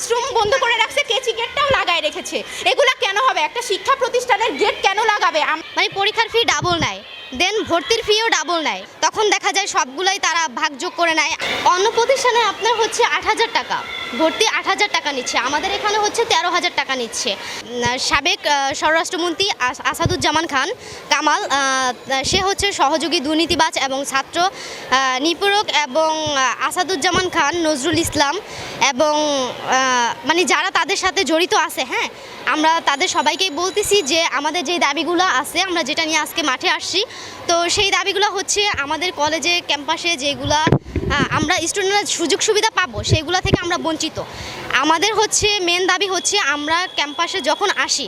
Classroom বন্ধ করে রাখছে কেচি গেটটাও লাগায় রেখেছে। এগুলা কেন হবে? একটা শিক্ষা প্রতিষ্ঠানের গেট কেন লাগাবে? মানে পরীক্ষার ফি ডাবল নেয় দেন ভর্তির ফিও ডাবল নেয়। তখন দেখা যায় সবগুলোই তারা ভাগযোগ করে নেয়। অন্য প্রতিষ্ঠানে আপনার হচ্ছে আট হাজার টাকা। ভর্তি আট হাজার টাকা নিচ্ছে। আমাদের এখানে হচ্ছে তেরো হাজার টাকা নিচ্ছে। সাবেক স্বরাষ্ট্রমন্ত্রী আস- আসাদুজ্জামান খান কামাল সে হচ্ছে সহযোগী দুর্নীতিবাজ এবং ছাত্র আহ, নিপীড়ক এবং আসাদুজ্জামান খান নজরুল ইসলাম এবং মানে যারা তাদের সাথে জড়িত আছে হ্যাঁ? আমরা তাদের সবাইকেই বলতেছি যে আমাদের যে দাবিগুলো আছে আমরা যেটা নিয়ে আজকে মাঠে আসছি তো সেই দাবিগুলো হচ্ছে আমাদের কলেজে ক্যাম্পাসে যেগুলা আমরা স্টুডেন্টরা সুযোগ সুবিধা পাবো সেইগুলো থেকে আমরা বঞ্চিত। আমাদের হচ্ছে মেন দাবি হচ্ছে আমরা ক্যাম্পাসে যখন আসি,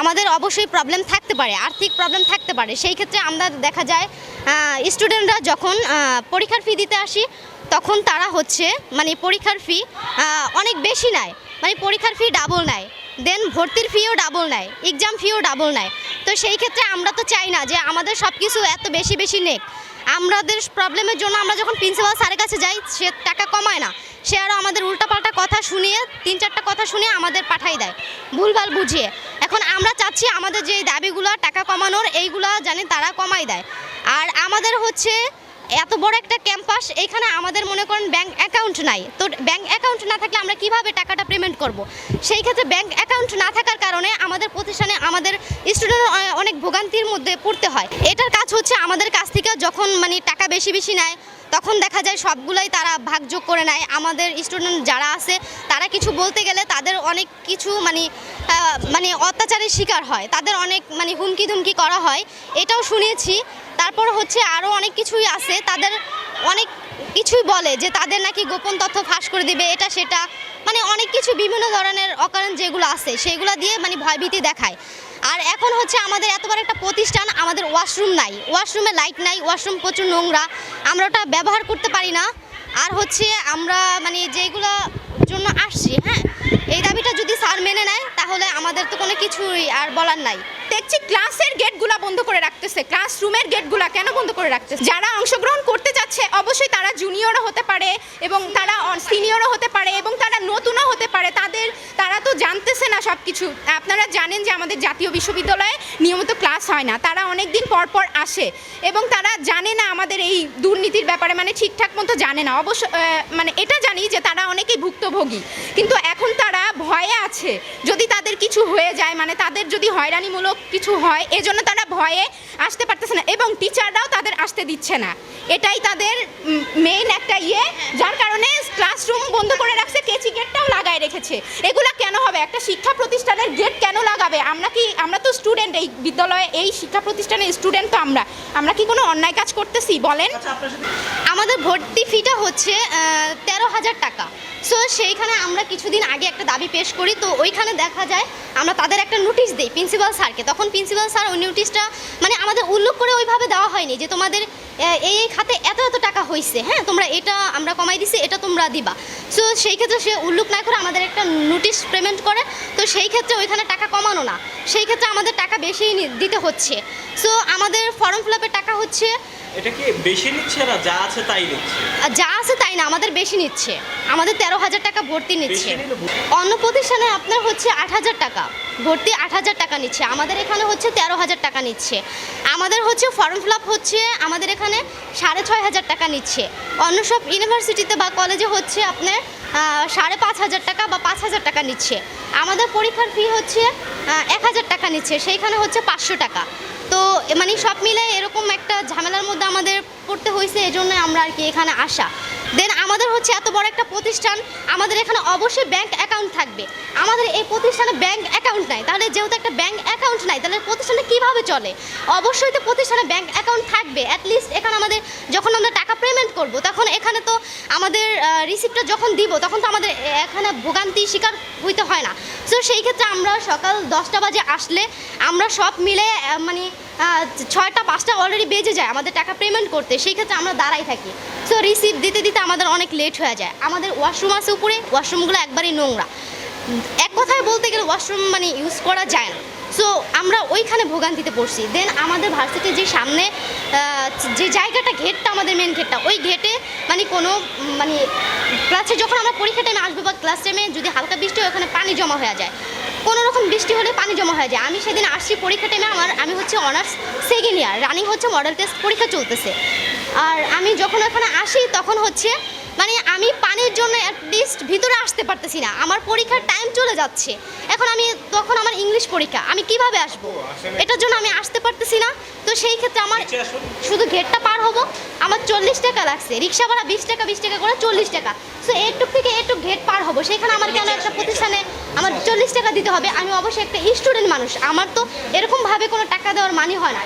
আমাদের অবশ্যই প্রবলেম থাকতে পারে, আর্থিক প্রবলেম থাকতে পারে। সেই ক্ষেত্রে আমরা দেখা যায় স্টুডেন্টরা যখন পরীক্ষার ফি দিতে আসি, তখন তারা হচ্ছে মানে পরীক্ষার ফি অনেক বেশি নেয়। মানে পরীক্ষার ফি ডাবল নেয়। দেন ভর্তির ফিও ডাবল নেয়। এক্সাম ফিও ডাবল নেয়। তো সেই ক্ষেত্রে আমরা তো চাই না যে আমাদের সব কিছু এত বেশি বেশি নেক। আমাদের প্রবলেমের জন্য আমরা যখন প্রিন্সিপাল স্যারের কাছে যাই, সে টাকা কমায় না। সে আরও আমাদের উল্টাপাল্টা কথা শুনিয়ে, তিন চারটা কথা শুনিয়ে আমাদের পাঠাই দেয়। ভুলভাল বুঝিয়ে। এখন আমরা চাচ্ছি আমাদের যে দাবিগুলো, টাকা কমানোর, এইগুলো জানি তারা কমাই দেয়। আর আমাদের হচ্ছে এত বড় একটা ক্যাম্পাস, এখানে আমাদের মনে করেন ব্যাংক অ্যাকাউন্ট নাই। তো ব্যাংক অ্যাকাউন্ট না থাকলে আমরা কীভাবে টাকাটা পেমেন্ট করব? সেই ক্ষেত্রে ব্যাংক অ্যাকাউন্ট না থাকার কারণে আমাদের প্রতিষ্ঠানে আমাদের স্টুডেন্ট অনেক ভোগান্তির মধ্যে পড়তে হয়। এটার কাজ হচ্ছে আমাদের কাছ থেকে যখন মানে টাকা বেশি বেশি নেয়, তখন দেখা যায় সবগুলোই তারা ভাগযোগ করে নেয়। আমাদের স্টুডেন্ট যারা আছে, তারা কিছু বলতে গেলে তাদের অনেক কিছু মানে মানে অত্যাচারের শিকার হয়। তাদের অনেক মানে হুমকি ধুমকি করা হয়। এটাও শুনেছি। তারপর হচ্ছে আরও অনেক কিছুই আছে। তাদের অনেক কিছুই বলে যে তাদের নাকি গোপন তথ্য ফাঁস করে দিবে, এটা সেটা। মানে অনেক কিছু বিভিন্ন ধরনের অকারণ যেগুলো আছে, সেগুলো দিয়ে মানে ভয়ভীতি দেখায়। আর এখন হচ্ছে আমাদের এতবার একটা প্রতিষ্ঠান, আমাদের ওয়াশরুম নাই। ওয়াশরুমে লাইট নাই, ওয়াশরুম প্রচুর নোংরা। আমরা ওটা ব্যবহার করতে পারি না। আর হচ্ছে আমরা মানে যেগুলো জন্য আসছি হ্যাঁ? এই দাবিটা যদি স্যার মেনে নেয় কোনো কিছুই আর বলার নাই। দেখছি ক্লাসের গেটগুলা বন্ধ করে রাখতেছে। ক্লাসরুমের গেটগুলা কেন বন্ধ করে রাখতেছে? যারা অংশগ্রহণ করতে যাচ্ছে, অবশ্যই তারা জুনিয়রও হতে পারে এবং তারা সিনিয়রও হতে পারে এবং তারা নতুনও হতে পারে। তাদের তারা তো জানতেছে না সব কিছু আপনারা জানেন যে আমাদের জাতীয় বিশ্ববিদ্যালয়ে নিয়মিত ক্লাস হয় না, তারা অনেক দিন পর পর আসে এবং তারা জানে না আমাদের এই দুর্নীতির ব্যাপারে মানে ঠিকঠাক মতো জানে না। অবশ্য মানে এটা জানি যে তারা অনেকেই ভুক্তভোগী, কিন্তু এখন তারা ভয়ে আছে। যদি তাদের কিছু হয়ে যায় মানে তাদের যদি হয়রানিমূলক কিছু হয়, এজন্য তারা ভয়ে আসতে পারতেছে না এবং টিচাররাও তাদের আসতে দিচ্ছে না। এটাই তাদের মেইন একটা ইয়ে যার কারণে ক্লাসরুম বন্ধ করে রাখছে, কেচি গেটটাও লাগায় রেখেছে। এগুলা হবে একটা শিক্ষা প্রতিষ্ঠানের গেট কেন লাগাবে? আমরা কি আমরা তো স্টুডেন্ট এই বিদ্যালয়ে এই শিক্ষা প্রতিষ্ঠানের স্টুডেন্ট তো আমরা। আমরা কি কোনো অন্যায় কাজ করতেছি? বলেন। আমাদের ভর্তি ফিটা হচ্ছে তেরো হাজার টাকা। সো সেইখানে আমরা কিছুদিন আগে একটা দাবি পেশ করি। তো ওইখানে দেখা যায় আমরা তাদের একটা নোটিশ দিই প্রিন্সিপাল স্যারকে। তখন প্রিন্সিপাল স্যার ওই নোটিশটা মানে আমাদের উল্লেখ করে ওইভাবে দেওয়া হয়নি যে তোমাদের এই এই খাতে এত এত টাকা হয়েছে হ্যাঁ তোমরা এটা আমরা কমাই দিছি এটা তোমরা দিবা। সো সেই ক্ষেত্রে সে উল্লুক না করে আমাদের একটা নোটিশ পেমেন্ট করে। তো সেই ক্ষেত্রে ওইখানে টাকা কমানো না। সেই ক্ষেত্রে আমাদের টাকা বেশি দিতে হচ্ছে। সো আমাদের ফর্ম ফিল টাকা হচ্ছে এটা কি বেশি নিচ্ছে না যা আছে তাই নিচ্ছে? যা আছে তাই না আমাদের বেশি নিচ্ছে। আমাদের তেরো হাজার টাকা ভর্তি নিচ্ছে। অন্য প্রতিষ্ঠানে আপনার হচ্ছে আট হাজার টাকা। ভর্তি আট হাজার টাকা নিচ্ছে। আমাদের এখানে হচ্ছে তেরো হাজার টাকা নিচ্ছে। আমাদের হচ্ছে ফর্ম ফিল হচ্ছে আমাদের এখানে সাড়ে ছয় হাজার টাকা নিচ্ছে। অন্য সব ইউনিভার্সিটিতে বা কলেজে হচ্ছে আপনার সাড়ে পাঁচ হাজার টাকা বা পাঁচ হাজার টাকা নিচ্ছে। আমাদের পরীক্ষার ফি হচ্ছে এক হাজার টাকা নিচ্ছে। সেইখানে হচ্ছে পাঁচশো টাকা। তো মানে সব মিলে এরকম একটা ঝামেলার মধ্যে আমাদের পড়তে হয়েছে এজন্য জন্য আমরা আর কি এখানে আসা। দেন আমাদের হচ্ছে এত বড় একটা প্রতিষ্ঠান, আমাদের এখানে অবশ্যই ব্যাংক অ্যাকাউন্ট থাকবে। আমাদের এই প্রতিষ্ঠানে ব্যাংক অ্যাকাউন্ট নাই। তাহলে যেহেতু একটা ব্যাংক অ্যাকাউন্ট নাই, তাহলে প্রতিষ্ঠানে কীভাবে চলে? অবশ্যই তো প্রতিষ্ঠানে ব্যাংক অ্যাকাউন্ট থাকবে। অ্যাটলিস্ট এখানে আমাদের যখন আমরা টাকা পেমেন্ট করব, তখন এখানে তো আমাদের রিসিপ্টটা যখন দিব, তখন তো আমাদের এখানে ভোগান্তি শিকার হইতে হয় না। সো সেই ক্ষেত্রে আমরা সকাল দশটা বাজে আসলে আমরা সব মিলে মানে ছয়টা, পাঁচটা অলরেডি বেজে যায় আমাদের টাকা পেমেন্ট করতে, সেই ক্ষেত্রে আমরা দাঁড়াই থাকি। সো রিসিভ দিতে দিতে আমাদের অনেক লেট হয়ে যায়। আমাদের ওয়াশরুম আছে উপরে ওয়াশরুমগুলো একবারই নোংরা। এক কথায় বলতে গেলে ওয়াশরুম মানে ইউজ করা যায় না। সো আমরা ওইখানে ভোগান্তিতে পড়ছি। দেন আমাদের ভার্সিটির যে সামনে যে জায়গাটা ঘেটটা আমাদের মেন ঘেটটা ওই ঘেটে মানে কোনো মানে ক্লাসে যখন আমরা পরীক্ষা টাইমে আসব বা ক্লাস টাইমে যদি হালকা বৃষ্টি হয়, ওখানে পানি জমা হয়ে যায়। কোনো রকম বৃষ্টি হলে পানি জমা হয়ে যায়। আমি সেদিন আসছি পরীক্ষা টাইমে আমার আমি হচ্ছে অনার্স সেকেন্ড ইয়ার রানিং হচ্ছে মডেল টেস্ট পরীক্ষা চলতেছে। আর আমি যখন ওখানে আসি, তখন হচ্ছে মানে আমি পানির জন্য অ্যাটলিস্ট ভিতরে আসতে পারতেছি না। আমার পরীক্ষার টাইম চলে যাচ্ছে। এখন আমি তখন আমার ইংলিশ পরীক্ষা আমি কীভাবে আসব? এটার জন্য আমি আসতে পারতেছি না। তো সেই ক্ষেত্রে আমার শুধু গেটটা পার হব। আমার চল্লিশ টাকা লাগছে। রিক্সা ভাড়া বিশ টাকা বিশ টাকা করে চল্লিশ টাকা। সো এটুক থেকে এটুক গেট পার হব। সেখানে আমার কেন একটা প্রতিষ্ঠানে আমার চল্লিশ টাকা দিতে হবে? আমি অবশ্যই একটা স্টুডেন্ট মানুষ। আমার তো এরকমভাবে কোনো টাকা দেওয়ার মানি হয় না।